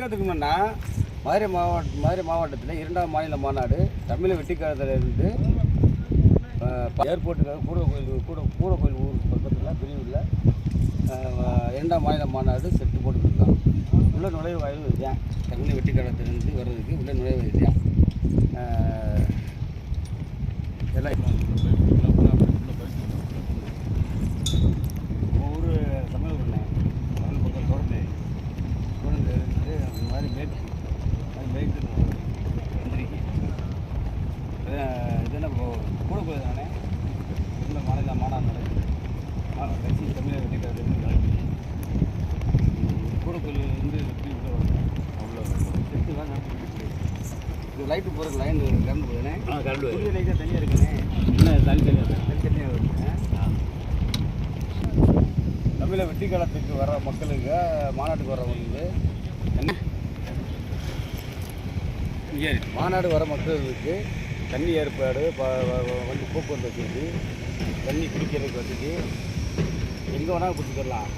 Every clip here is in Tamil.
அதுக்கு முன்னா மதுரை மாவட்ட மதுரை மாவட்டத்தில் இரண்டாம் மாநில மாநாடு தமிழக வெட்டிக்காலத்திலிருந்து ஏர்போர்ட்டுக்காக கூட கோயில் கூட கூட கோயில் ஊர் பக்கத்தில் பிரிவில் இரண்டாம் மாநில மாநாடு செட்டு போட்டுருக்கோம் உள்ள நுழைவு வாயில் இதுதான். தமிழக வெட்டிக்காலத்திலிருந்து வர்றதுக்கு உள்ள நுழைவு இதுதான். எல்லாம் ஊர் தமிழ் தமிழ் பக்கம் தொடர்ந்து குழந்தை இருந்து அந்த மாதிரி மேற்கு அது மேற்கு எந்திரிக்கு இது என்ன இப்போ கூட போகுது தானே இந்த மாநில மாநாடு நடக்குது ஆ, கட்சி தமிழக வெட்டிக்காரர் நடக்குது கூட கோயில் வந்து எப்படி உள்ள வரணும் அவ்வளோ செட்டு தான் நடந்துட்டு இது லைட்டு போகிற லைன் கரண்ட் போகுதுனே ஆ கரண்ட் வருது லைட்டாக தனியாக இருக்குண்ணே. இன்னும் தனி தனியாக தனித்தனியாக வருது தமிழக வெட்டி காலத்துக்கு வர மக்களுக்கு மாநாட்டுக்கு வரவங்களுக்கு என்ன மாநாடு வர மக்களுக்கு தண்ணி ஏற்பாடு ப- வ- வ- வண்டி போக்குவரத்து வசதி தண்ணி குடிக்கிறதுக்கு வசதி. எங்கே வேணாலும் குடிச்சுக்கலாம்.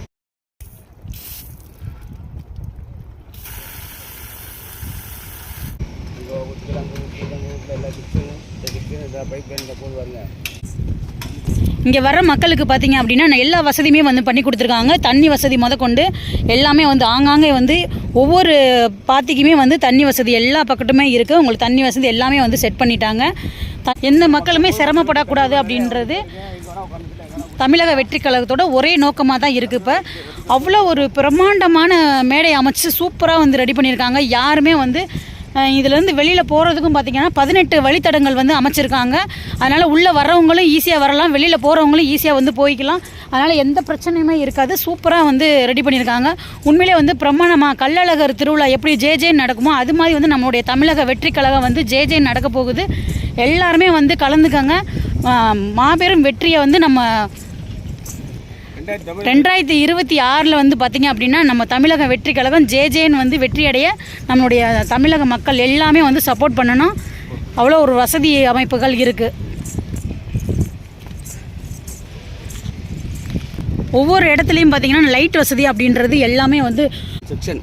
இங்கே அங்கே இந்த பைப் லைனில் இங்கே வர மக்களுக்கு பார்த்தீங்க அப்படின்னா எல்லா வசதியுமே வந்து பண்ணி கொடுத்துருக்காங்க. தண்ணி வசதி முதற்கொண்டு எல்லாமே வந்து ஆங்காங்கே வந்து ஒவ்வொரு பாத்திக்குமே வந்து தண்ணி வசதி எல்லா பக்கத்துமே இருக்குது உங்களுக்கு தண்ணி வசதி எல்லாமே வந்து செட் பண்ணிட்டாங்க. த- எந்த மக்களுமே சிரமப்படக்கூடாது அப்படின்றது தமிழக வெற்றி கழகத்தோட ஒரே நோக்கமாக தான் இருக்குது இப்போ. அவ்வளோ ஒரு பிரம்மாண்டமான மேடை அமைச்சு சூப்பராக வந்து ரெடி பண்ணியிருக்காங்க யாருமே வந்து இதுலேருந்து வெளியில் போகிறதுக்கும் பார்த்தீங்கன்னா பதினெட்டு வழித்தடங்கள் வந்து அமைச்சிருக்காங்க. அதனால் உள்ளே வரவங்களும் ஈஸியாக வரலாம். வெளியில் போகிறவங்களும் ஈஸியாக வந்து போய்க்கலாம். அதனால் எந்த பிரச்சனையுமே இருக்காது. சூப்பராக வந்து ரெடி பண்ணியிருக்காங்க. உண்மையிலே வந்து பிரமாணமாக கள்ளழகர் திருவிழா எப்படி ஜே ஜே நடக்குமோ அது மாதிரி வந்து நம்மளுடைய தமிழக வெற்றி கழகம் வந்து ஜே ஜே நடக்க போகுது. எல்லாருமே வந்து கலந்துக்கங்க. மாபெரும் வெற்றியை வந்து நம்ம ரெண்டாயிரத்தி இருபத்தி ஆறில் வந்து பார்த்திங்க அப்படின்னா நம்ம தமிழக வெற்றி கழகம் ஜே ஜேன்னு வந்து வெற்றி அடைய நம்மளுடைய தமிழக மக்கள் எல்லாமே வந்து சப்போர்ட் பண்ணணும். அவ்வளோ ஒரு வசதி அமைப்புகள் இருக்குது ஒவ்வொரு இடத்துலையும் பார்த்தீங்கன்னா லைட் வசதி அப்படின்றது எல்லாமே வந்து செக்ஷன்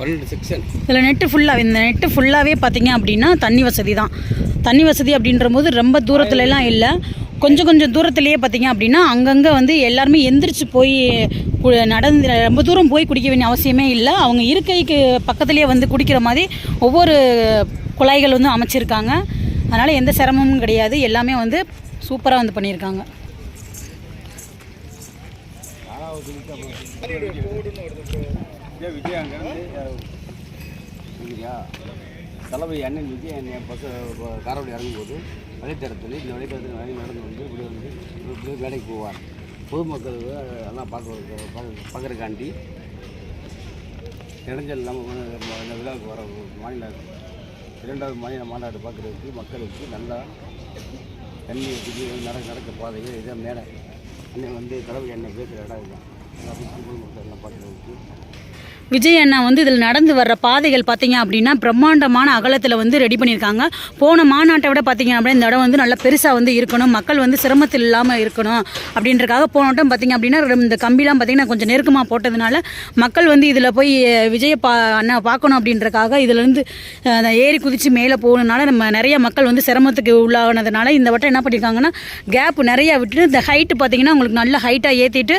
பன்னெண்டு செக்ஷன் இதில் நெட்டு ஃபுல்லாக இந்த நெட்டு ஃபுல்லாகவே பார்த்தீங்க அப்படின்னா தண்ணி வசதி தான். தண்ணி வசதி அப்படின்ற போது ரொம்ப தூரத்துல எல்லாம் இல்லை. கொஞ்சம் கொஞ்சம் தூரத்துலேயே பார்த்தீங்க அப்படின்னா அங்கங்கே வந்து எல்லாருமே எந்திரிச்சு போய் நடந்து ரொம்ப தூரம் போய் குடிக்க வேண்டிய அவசியமே இல்லை. அவங்க இருக்கைக்கு பக்கத்துலேயே வந்து குடிக்கிற மாதிரி ஒவ்வொரு குழாய்கள் வந்து அமைச்சிருக்காங்க. அதனால் எந்த சிரமமும் கிடையாது. எல்லாமே வந்து சூப்பராக வந்து பண்ணியிருக்காங்க. விஜய் அண்ணன் விஜய் அண்ணன் பஸ் காரோடு இறங்கும்போது வழித்தடத்தில் இந்த வழித்தடத்தில் வழி நடந்து வந்து இப்படி வந்து இப்படி வேலைக்கு போவார். பொதுமக்கள் எல்லாம் பார்க்க பார்க்குறக்காண்டி இடைஞ்சல் இல்லாமல் இந்த விழாவுக்கு வர மாநில இரண்டாவது மாநில மாநாடு பார்க்குறதுக்கு மக்களுக்கு நல்லா தண்ணி வசதி நட நடக்க பாதைகள் இதை மேலே. அன்னை வந்து கடவுள் அண்ணன் பேசுகிற இடம் இதுதான் பொதுமக்கள் எல்லாம் பார்க்குறதுக்கு விஜய் அண்ணா வந்து இதில் நடந்து வர்ற பாதைகள் பார்த்தீங்க அப்படின்னா பிரம்மாண்டமான அகலத்தில் வந்து ரெடி பண்ணியிருக்காங்க. போன மாநாட்டை விட பார்த்தீங்க அப்படின்னா இந்த இடம் வந்து நல்லா பெருசாக வந்து இருக்கணும். மக்கள் வந்து சிரமத்தில் இல்லாமல் இருக்கணும் அப்படின்றக்காக போன வட்டம் பார்த்தீங்க அப்படின்னா இந்த கம்பிலாம் பார்த்தீங்கன்னா கொஞ்சம் நெருக்கமாக போட்டதுனால மக்கள் வந்து இதில் போய் விஜய பா அண்ணா பார்க்கணும் அப்படின்றக்காக இதுலேருந்து ஏறி குதித்து மேலே போகணுனால நம்ம நிறைய மக்கள் வந்து சிரமத்துக்கு உள்ளானதுனால இந்த வட்டம் என்ன பண்ணியிருக்காங்கன்னா கேப் நிறையா விட்டுட்டு இந்த ஹைட்டு பார்த்தீங்கன்னா உங்களுக்கு நல்ல ஹைட்டாக ஏற்றிட்டு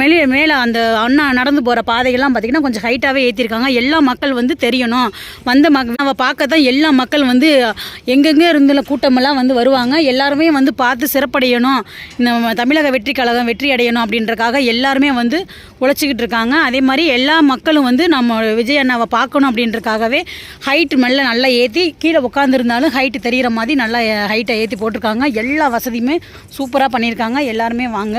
மேலே மேலே அந்த அண்ணா நடந்து போகிற பாதைகள்லாம் பார்த்தீங்கன்னா கொஞ்சம் ஹைட்டாகவே ஏற்றிருக்காங்க எல்லா மக்கள் வந்து தெரியணும். வந்த மக் நம்ம பார்க்க தான் எல்லா மக்கள் வந்து எங்கெங்கே இருந்துள்ள கூட்டமெல்லாம் வந்து வருவாங்க. எல்லாருமே வந்து பார்த்து சிறப்படையணும். இந்த தமிழக வெற்றி கழகம் வெற்றி அடையணும் அப்படின்றக்காக எல்லாருமே வந்து உழைச்சிக்கிட்டு இருக்காங்க. அதே மாதிரி எல்லா மக்களும் வந்து நம்ம விஜய் அண்ணாவை பார்க்கணும் அப்படின்றக்காகவே ஹைட் மெல்ல நல்லா ஏற்றி கீழே உட்காந்துருந்தாலும் ஹைட்டு தெரிகிற மாதிரி நல்லா ஹைட்டை ஏற்றி போட்டிருக்காங்க. எல்லா வசதியுமே சூப்பராக பண்ணியிருக்காங்க. எல்லாருமே வாங்க.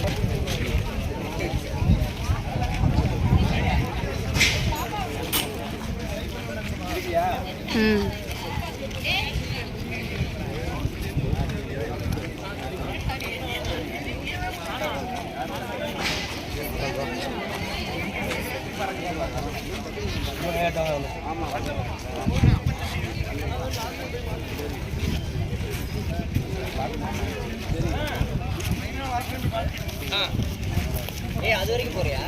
ஏய் அது வரைக்கும் போறியா?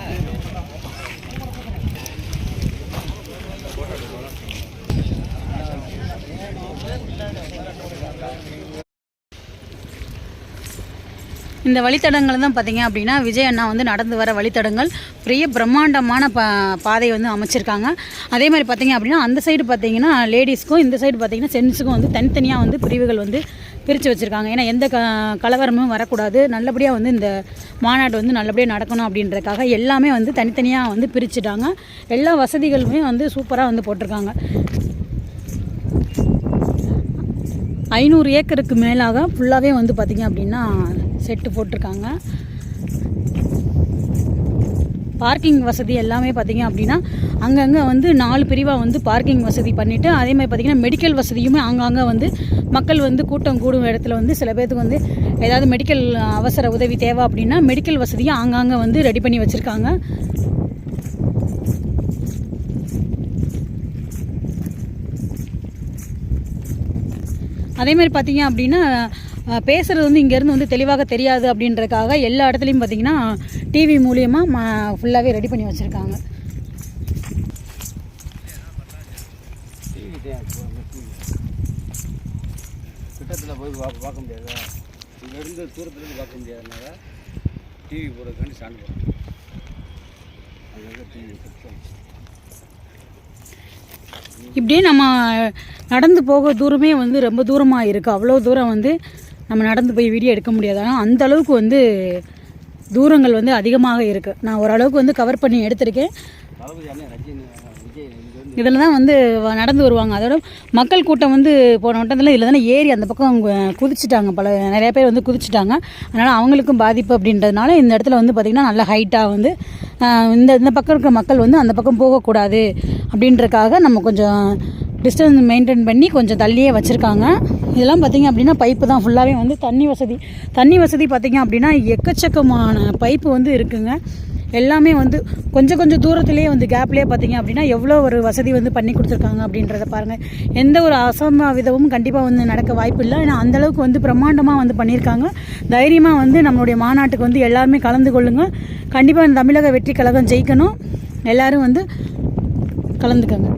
இந்த வழித்தடங்கள் தான் பார்த்தீங்க அப்படின்னா விஜய் அண்ணா வந்து நடந்து வர வழித்தடங்கள் பெரிய பிரம்மாண்டமான பா பாதை வந்து அமைச்சிருக்காங்க. அதே மாதிரி பார்த்திங்க அப்படின்னா அந்த சைடு பார்த்தீங்கன்னா லேடிஸ்க்கும் இந்த சைடு பார்த்தீங்கன்னா ஜென்ஸுக்கும் வந்து தனித்தனியாக வந்து பிரிவுகள் வந்து பிரித்து வச்சுருக்காங்க. ஏன்னா எந்த க கலவரமும் வரக்கூடாது. நல்லபடியாக வந்து இந்த மாநாடு வந்து நல்லபடியாக நடக்கணும் அப்படின்றதுக்காக எல்லாமே வந்து தனித்தனியாக வந்து பிரிச்சுட்டாங்க. எல்லா வசதிகளுமே வந்து சூப்பராக வந்து போட்டிருக்காங்க. ஐநூறு ஏக்கருக்கு மேலாக ஃபுல்லாகவே வந்து பார்த்திங்க அப்படின்னா செட்டு போட்டிருக்காங்க. பார்க்கிங் வசதி எல்லாமே பார்த்திங்க அப்படின்னா அங்கங்கே வந்து நாலு பிரிவாக வந்து பார்க்கிங் வசதி பண்ணிவிட்டு அதே மாதிரி பார்த்திங்கன்னா மெடிக்கல் வசதியுமே அங்கங்கே வந்து மக்கள் வந்து கூட்டம் கூடும் இடத்துல வந்து சில பேர்த்துக்கு வந்து ஏதாவது மெடிக்கல் அவசர உதவி தேவை அப்படின்னா மெடிக்கல் வசதியும் ஆங்காங்கே வந்து ரெடி பண்ணி வச்சுருக்காங்க. அதே மாதிரி பார்த்தீங்க அப்படின்னா அஹ், பேசுறது வந்து இங்கேருந்து வந்து தெளிவாக தெரியாது அப்படின்றதுக்காக எல்லா இடத்துலையும் பார்த்தீங்கன்னா டிவி மூலியமாக ஃபுல்லாகவே ரெடி பண்ணி வச்சுருக்காங்க. கிட்டத்தில் போய் பார்க்க முடியாதா? இங்கேருந்து தூரத்துலேருந்து பார்க்க முடியாதனால டிவி போடுறதுக்காண்டி அங்கே டிவி இப்படியே நம்ம நடந்து போக தூரமே வந்து ரொம்ப தூரமாக இருக்குது அவ்வளோ தூரம் வந்து நம்ம நடந்து போய் வீடியோ எடுக்க முடியாது. ஆனால் அந்த அளவுக்கு வந்து தூரங்கள் வந்து அதிகமாக இருக்குது நான் ஓரளவுக்கு வந்து கவர் பண்ணி எடுத்திருக்கேன். இதில் தான் வந்து வ- நடந்து வருவாங்க. அதோட மக்கள் கூட்டம் வந்து போன வட்டத்தில் இதில் தானே ஏறி அந்த பக்கம் அவங்க குதிச்சிட்டாங்க. பல நிறைய பேர் வந்து குதிச்சிட்டாங்க. அதனால் அவங்களுக்கும் பாதிப்பு அப்படின்றதுனால இந்த இடத்துல வந்து பார்த்திங்கன்னா நல்ல ஹைட்டாக வந்து இந்த இந்த பக்கம் இருக்கிற மக்கள் வந்து அந்த பக்கம் போகக்கூடாது அப்படின்றதுக்காக நம்ம கொஞ்சம் டிஸ்டன்ஸ் மெயின்டைன் பண்ணி கொஞ்சம் தள்ளியே வச்சுருக்காங்க. இதெல்லாம் பார்த்திங்க அப்படின்னா பைப்பு தான். ஃபுல்லாகவே வந்து தண்ணி வசதி. தண்ணி வசதி பார்த்திங்க அப்படின்னா எக்கச்சக்கமான பைப்பு வந்து இருக்குங்க. எல்லாமே வந்து கொஞ்சம் கொஞ்சம் தூரத்துலேயே வந்து கேப்லேயே பார்த்தீங்க அப்படின்னா எவ்வளோ ஒரு வசதி வந்து பண்ணி கொடுத்துருக்காங்க அப்படின்றத பாருங்கள் எந்த ஒரு அசம்பாவிதமும் கண்டிப்பாக வந்து நடக்க வாய்ப்பு இல்லை. ஏன்னா அந்தளவுக்கு வந்து பிரம்மாண்டமாக வந்து பண்ணியிருக்காங்க. தைரியமாக வந்து நம்மளுடைய மாநாட்டுக்கு வந்து எல்லாருமே கலந்து கொள்ளுங்கள் கண்டிப்பாக இந்த தமிழக வெற்றி கழகம் ஜெயிக்கணும். எல்லோரும் வந்து கலந்துக்கங்க.